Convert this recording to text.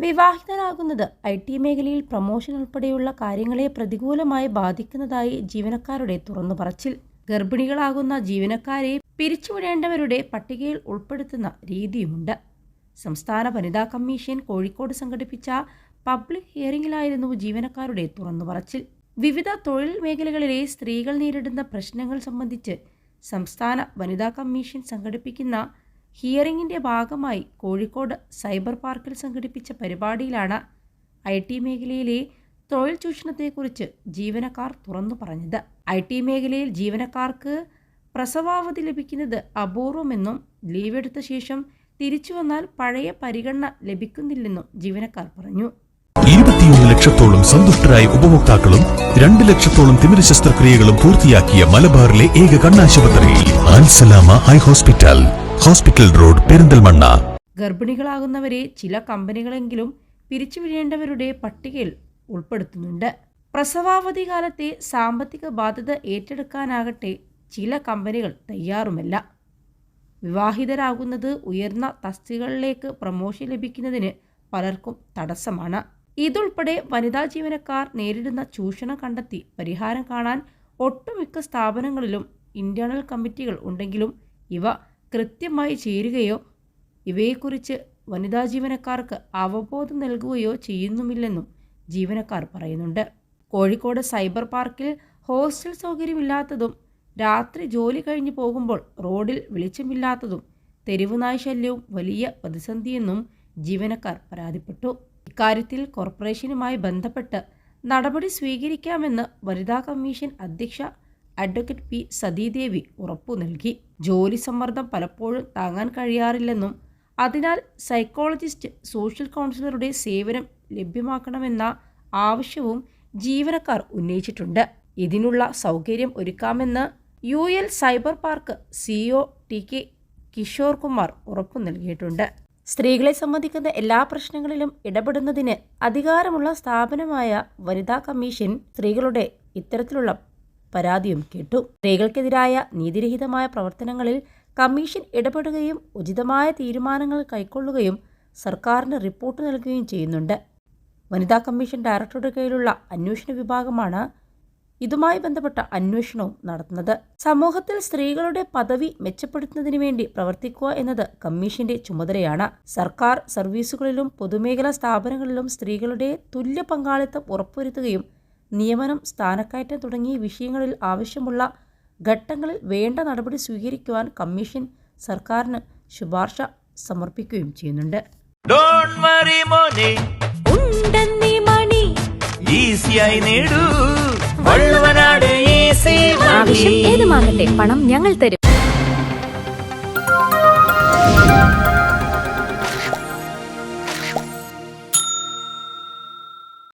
വിവാഹിതരാകുന്നത് I T മേഖലയിൽ promotion ഉൾപ്പെടെയുള്ള കാര്യങ്ങളെ പ്രതികൂലമായി ബാധിക്കുന്നതായി ജീവനക്കാരുടെ തുറന്നു പറച്ചിൽ ഗർഭിണികളാകുന്ന ജീവനക്കാരെ പിരിച്ചുവിടേണ്ടവരുടെ പട്ടികയിൽ ഉൾപ്പെടുത്തുന്ന രീതിയുമുണ്ട്. സംസ്ഥാന വനിതാ കമ്മീഷൻ കോഴിക്കോട് സംഘടിപ്പിച്ച പബ്ലിക് ഹിയറിംഗിലായിരുന്നു ജീവനക്കാരുടെ തുറന്നു പറച്ചിൽ വിവിധ തൊഴിൽ മേഖലകളിലെ സ്ത്രീകൾ നേരിടുന്ന പ്രശ്നങ്ങൾ സംബന്ധിച്ച് സംസ്ഥാന വനിതാ കമ്മീഷൻ സംഘടിപ്പിക്കുന്ന ഹിയറിംഗിന്റെ ഭാഗമായി കോഴിക്കോട് സൈബർ പാർക്കിൽ സംഘടിപ്പിച്ച പരിപാടിയിലാണ് ഐ ടി മേഖലയിലെ തൊഴിൽ ചൂഷണത്തെക്കുറിച്ച് ജീവനക്കാർ തുറന്നു പറഞ്ഞത്. ഐ ടി മേഖലയിൽ ജീവനക്കാർക്ക് പ്രസവാവധി ലഭിക്കുന്നത് അപൂർവമെന്നും ലീവ് എടുത്ത ശേഷം തിരിച്ചു വന്നാൽ പഴയ പരിഗണന ലഭിക്കുന്നില്ലെന്നും ജീവനക്കാർ പറഞ്ഞു. ഇരുപത്തിയൊന്ന് ലക്ഷത്തോളം സന്തുഷ്ടരായ ഉപഭോക്താക്കളും രണ്ട് ലക്ഷത്തോളം തിമിര ശസ്ത്രക്രിയകളും പൂർത്തിയാക്കിയ മലബാറിലെ ഏക കണ്ണാശുപത്രി eye hospital. Hospital road Perinthalmanna. ഗർഭിണികളാകുന്നവരെ ചില കമ്പനികളെങ്കിലും പിരിച്ചുവിടേണ്ടവരുടെ പട്ടികയിൽ ഉൾപ്പെടുത്തുന്നുണ്ട്. പ്രസവാവധി കാലത്തെ സാമ്പത്തിക ബാധ്യത ഏറ്റെടുക്കാനാകട്ടെ ചില കമ്പനികൾ തയ്യാറുമല്ല. വിവാഹിതരാകുന്നത് ഉയർന്ന തസ്തികകളിലേക്ക് പ്രമോഷൻ ലഭിക്കുന്നതിന് പലർക്കും തടസ്സമാണ്. ഇതുൾപ്പെടെ വനിതാ ജീവനക്കാർ നേരിടുന്ന ചൂഷണം കണ്ടെത്തി പരിഹാരം കാണാൻ ഒട്ടുമിക്ക സ്ഥാപനങ്ങളിലും ഇന്റേണൽ കമ്മിറ്റികൾ ഉണ്ടെങ്കിലും ഇവ കൃത്യമായി ചേരുകയോ ഇവയെക്കുറിച്ച് വനിതാ ജീവനക്കാർക്ക് അവബോധം നൽകുകയോ ചെയ്യുന്നുമില്ലെന്നും ജീവനക്കാർ പറയുന്നുണ്ട്. കോഴിക്കോട് സൈബർ പാർക്കിൽ ഹോസ്റ്റൽ സൗകര്യമില്ലാത്തതും രാത്രി ജോലി കഴിഞ്ഞു പോകുമ്പോൾ റോഡിൽ വെളിച്ചമില്ലാത്തതും തെരുവുനായ് ശല്യവും വലിയ പ്രതിസന്ധിയെന്നും ജീവനക്കാർ പരാതിപ്പെട്ടു. ഇക്കാര്യത്തിൽ കോർപ്പറേഷനുമായി ബന്ധപ്പെട്ട് നടപടി സ്വീകരിക്കാമെന്ന് വനിതാ കമ്മീഷൻ അധ്യക്ഷ അഡ്വക്കേറ്റ് പി സതീദേവി ഉറപ്പു നൽകി. ജോലി സമ്മർദ്ദം പലപ്പോഴും താങ്ങാൻ കഴിയാറില്ലെന്നും അതിനാൽ സൈക്കോളജിസ്റ്റ് സോഷ്യൽ കൗൺസിലറുടെ സേവനം ലഭ്യമാക്കണമെന്ന ആവശ്യവും ജീവനക്കാർ ഉന്നയിച്ചിട്ടുണ്ട്. ഇതിനുള്ള സൗകര്യം ഒരുക്കാമെന്ന് U L cyber park CEO T K Kishore Kumar ഉറപ്പു നൽകിയിട്ടുണ്ട്. സ്ത്രീകളെ സംബന്ധിക്കുന്ന എല്ലാ പ്രശ്നങ്ങളിലും ഇടപെടുന്നതിന് അധികാരമുള്ള സ്ഥാപനമായ വനിതാ കമ്മീഷൻ സ്ത്രീകളുടെ ഇത്തരത്തിലുള്ള പരാതിയും കേട്ടു. സ്ത്രീകൾക്കെതിരായ നീതിരഹിതമായ പ്രവർത്തനങ്ങളിൽ കമ്മീഷൻ ഇടപെടുകയും ഉചിതമായ തീരുമാനങ്ങൾ കൈക്കൊള്ളുകയും സർക്കാരിന് റിപ്പോർട്ട് നൽകുകയും ചെയ്യുന്നുണ്ട്. വനിതാ കമ്മീഷൻ ഡയറക്ടറുടെ കീഴിലുള്ള അന്വേഷണ വിഭാഗമാണ് ഇതുമായി ബന്ധപ്പെട്ട അന്വേഷണവും നടത്തുന്നത്. സമൂഹത്തിൽ സ്ത്രീകളുടെ പദവി മെച്ചപ്പെടുത്തുന്നതിന് വേണ്ടി പ്രവർത്തിക്കുക എന്നത് കമ്മീഷന്റെ ചുമതലയാണ്. സർക്കാർ സർവീസുകളിലും പൊതുമേഖലാ സ്ഥാപനങ്ങളിലും സ്ത്രീകളുടെ തുല്യ പങ്കാളിത്തം ഉറപ്പുവരുത്തുകയും നിയമനം സ്ഥാനക്കയറ്റം തുടങ്ങിയ വിഷയങ്ങളിൽ ആവശ്യമുള്ള ഘട്ടങ്ങളിൽ വേണ്ട നടപടി സ്വീകരിക്കുവാൻ കമ്മീഷൻ സർക്കാരിന് ശുപാർശ സമർപ്പിക്കുകയും ചെയ്യുന്നുണ്ട്. ഏത് വറി മോനെ. ഉണ്ടെന്നീ മണി. ഈസിയായി നേടൂ. വള്ളുവനാട് ഈസി ആവശ്യം ഏതുമാകട്ടെ പണം ഞങ്ങൾ തരും.